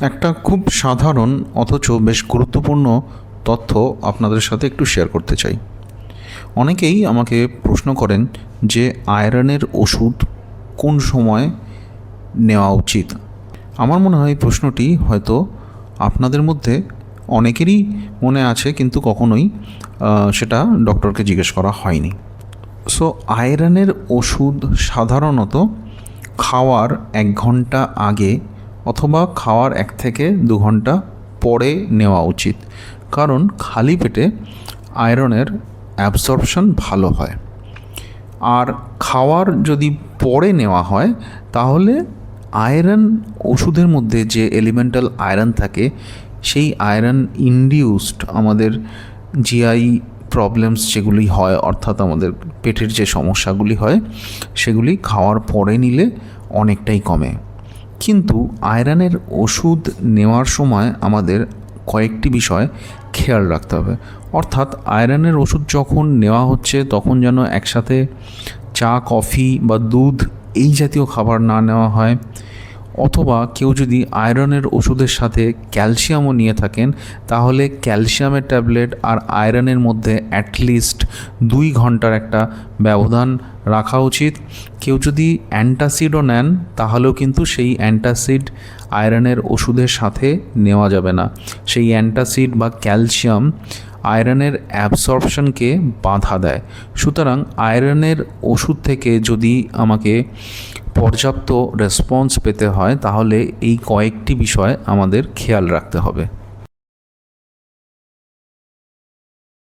একটা খুব সাধারণ অথচ বেশ গুরুত্বপূর্ণ তথ্য আপনাদের সাথে একটু শেয়ার করতে চাই। অনেকেই আমাকে প্রশ্ন করেন যে আয়রনের ওষুধ কোন সময় নেওয়া উচিত? আমার মনে হয় প্রশ্নটি হয়তো আপনাদের মধ্যে অনেকেরই মনে আছে কিন্তু কখনোই সেটা ডক্টরকে জিজ্ঞেস করা হয়নি। সো আয়রনের ওষুধ সাধারণত খাওয়ার এক ঘণ্টা আগে অথবা খাওয়ার এক থেকে দু ঘণ্টা পরে নেওয়া উচিত। কারণ খালি পেটে আয়রনের অ্যাবসর্পশন ভালো হয়। আর খাওয়ার যদি পরে নেওয়া হয়, তাহলে আয়রন ওষুধের মধ্যে যে এলিমেন্টাল আয়রন থাকে, সেই আয়রন ইনডিউসড আমাদের জিআই প্রবলেমস যেগুলি হয়, অর্থাৎ আমাদের পেটের যে সমস্যাগুলি হয়, সেগুলি খাওয়ার পরে নিলে অনেকটাই কমে। কিন্তু আয়রনের ওষুধ নেওয়ার সময় আমাদের কয়েকটি বিষয় খেয়াল রাখতে হবে। অর্থাৎ আয়রনের ওষুধ যখন নেওয়া হচ্ছে, তখন যেন একসাথে চা, কফি বা দুধ এই জাতীয় খাবার না নেওয়া হয়। অথবা কেউ যদি আয়রনের ওষুধের সাথে ক্যালসিয়ামও নিয়ে থাকেন, তাহলে ক্যালসিয়ামের ট্যাবলেট আর আয়রনের মধ্যে অ্যাটলিস্ট দুই ঘণ্টার একটা ব্যবধান রাখা উচিত। কেউ যদি অ্যান্টাসিডও নেন, তাহলেও কিন্তু সেই অ্যান্টাসিড আয়রনের ওষুধের সাথে নেওয়া যাবে না। সেই অ্যান্টাসিড বা ক্যালসিয়াম আয়রনের অ্যাবসর্পশনকে বাধা দেয়। সুতরাং আয়রনের ওষুধ থেকে যদি আমাকে পর্যাপ্ত রেসপন্স পেতে হয়, তাহলে এই কয়েকটি বিষয় আমাদের খেয়াল রাখতে হবে।